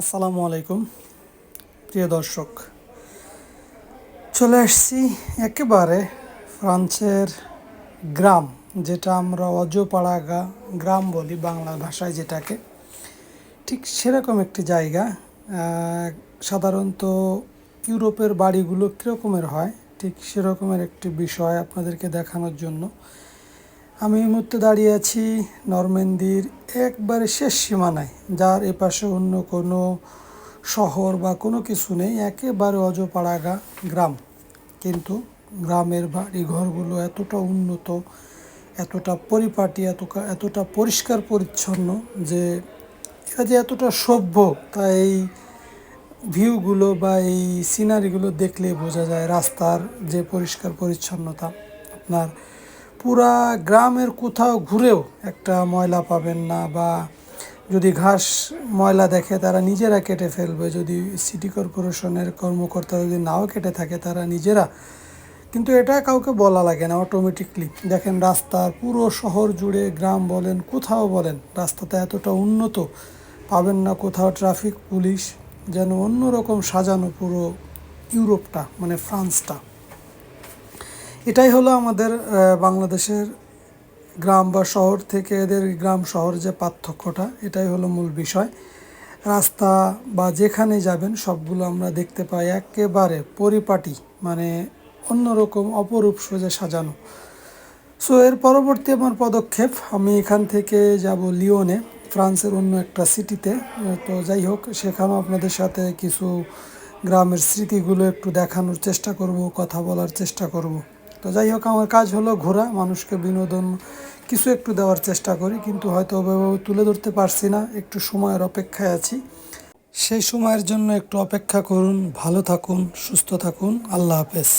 আসসালামু আলাইকুম, প্রিয় দর্শক। চলে আসছি একেবারে ফ্রান্সের গ্রাম, যেটা আমরা অজপাড়া গ্রাম বলি বাংলা ভাষায় যেটাকে। ঠিক সেরকম একটি জায়গা সাধারণত ইউরোপের বাড়িগুলো কীরকমের হয়, ঠিক সেরকমের একটি বিষয় আপনাদেরকে দেখানোর জন্য। আমি এই মুহূর্তে দাঁড়িয়ে আছি নরমেন্দির একবারে শেষ সীমানায়, যার এপাশে অন্য কোনো শহর বা কোনো কিছু নেই, একেবারে অজপাড়াগা গ্রাম। কিন্তু গ্রামের বাড়ি ঘরগুলো এতটা উন্নত, এতটা পরিপাটি এত এতটা পরিষ্কার পরিচ্ছন্ন যে এরা যে এতটা সভ্য, তা এই ভিউগুলো বা এই সিনারিগুলো দেখলে বোঝা যায় রাস্তার যে পরিষ্কার পরিচ্ছন্নতা। আপনার পুরা গ্রামের কোথাও ঘুরেও একটা ময়লা পাবেন না বা যদি ঘাস ময়লা দেখে তারা নিজেরা কেটে ফেলবে, যদি সিটি কর্পোরেশনের কর্মকর্তা যদি নাও কেটে থাকে তারা নিজেরা। কিন্তু এটা কাউকে বলা লাগে না অটোমেটিকলি দেখেন রাস্তার পুরো শহর জুড়ে গ্রাম বলেন, কোথাও বলেন, রাস্তাটা এতটা উন্নত, পাবেন না কোথাও ট্রাফিক পুলিশ, যেন অন্যরকম সাজানো পুরো ইউরোপটা মানে ফ্রান্সটা। এটাই হলো আমাদের বাংলাদেশের গ্রাম বা শহর থেকে এদের গ্রাম শহর যে পার্থক্যটা, এটাই হলো মূল বিষয়। রাস্তা বা যেখানে যাবেন, সবগুলো আমরা দেখতে পাই একেবারে পরিপাটি মানে অন্যরকম অপরূপ সোজা সাজানো। সো এর পরবর্তী আমার পদক্ষেপ, আমি এখান থেকে যাব লিওনে, ফ্রান্সের অন্য একটা সিটিতে। তো যাই হোক, সেখানেও আপনাদের সাথে কিছু গ্রামের স্মৃতিগুলো একটু দেখানোর চেষ্টা করব, কথা বলার চেষ্টা করব। তো যাই হোক, আমার কাজ হলো ঘোরা, মানুষকে বিনোদন কিছু একটু দেওয়ার চেষ্টা করি, কিন্তু হয়তো ওভাবে তুলে ধরতে পারছি না, একটু সময়ের অপেক্ষায় আছি। সেই সময়ের জন্য একটু অপেক্ষা করুন, ভালো থাকুন, সুস্থ থাকুন, আল্লাহ হাফেজ।